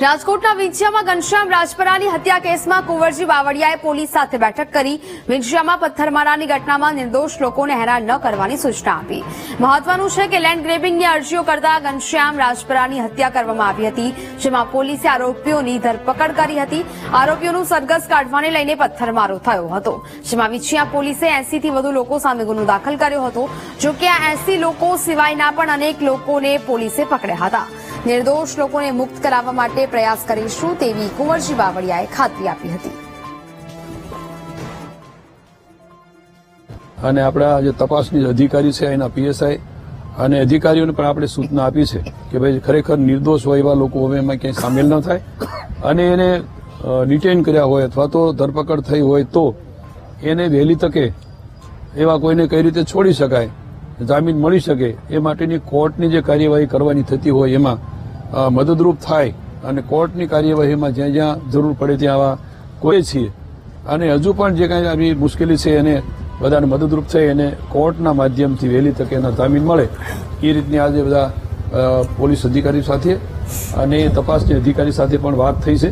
રાજકોટના વિંછિયામાં ઘનશ્યામ રાજપરાની હત્યા કેસમાં કુંવરજી બાવળિયાએ પોલીસ સાથે બેઠક કરી. વિંછિયામાં પથ્થરમારાની ઘટનામાં નિર્દોષ લોકોને હેરાન ન કરવાની સૂચના આપી. મહત્વનું છે કે લેન્ડ ગ્રેબિંગની અરજીઓ કરતા ઘનશ્યામ રાજપરાની હત્યા કરવામાં આવી હતી, જેમાં પોલીસે આરોપીઓની ધરપકડ કરી હતી. આરોપીઓનું સરઘસ કાઢવાને લઈને પથ્થરમારો થયો હતો, જેમાં વિંછિયા પોલીસે એસીથી વધુ લોકો સામે ગુનો દાખલ કર્યો હતો. જોકે આ એસી લોકો સિવાયના પણ અનેક લોકોને પોલીસે પકડ્યા હતા. નિર્દોષ લોકોને મુક્ત કરાવવા માટે પ્રયાસ કરીશું તેવી કુંવરજી બાવળિયાએ ખાતરી આપી હતી. અને આપણા જે તપાસની અધિકારી છે, એના પીએસઆઈ અને અધિકારીઓને પણ આપણે સૂચના આપી છે કે ભાઈ ખરેખર નિર્દોષ હોય એવા લોકો હવે એમાં ક્યાંય સામેલ ન થાય. અને એને ડિટેન કર્યા હોય અથવા તો ધરપકડ થઈ હોય તો એને વહેલી તકે એવા કોઈને કઈ રીતે છોડી શકાય જામીન મળી શકે એ માટેની કોર્ટની જે કાર્યવાહી કરવાની થતી હોય એમાં મદદરૂપ થાય અને કોર્ટની કાર્યવાહીમાં જ્યાં જ્યાં જરૂર પડે ત્યાં આવા કોઈ છીએ. અને હજુ પણ જે કાંઈ આવી મુશ્કેલી છે એને બધાને મદદરૂપ થાય એને કોર્ટના માધ્યમથી વહેલી તકે એના જામીન મળે, એ રીતની આજે બધા પોલીસ અધિકારી સાથે અને તપાસની અધિકારી સાથે પણ વાત થઈ છે.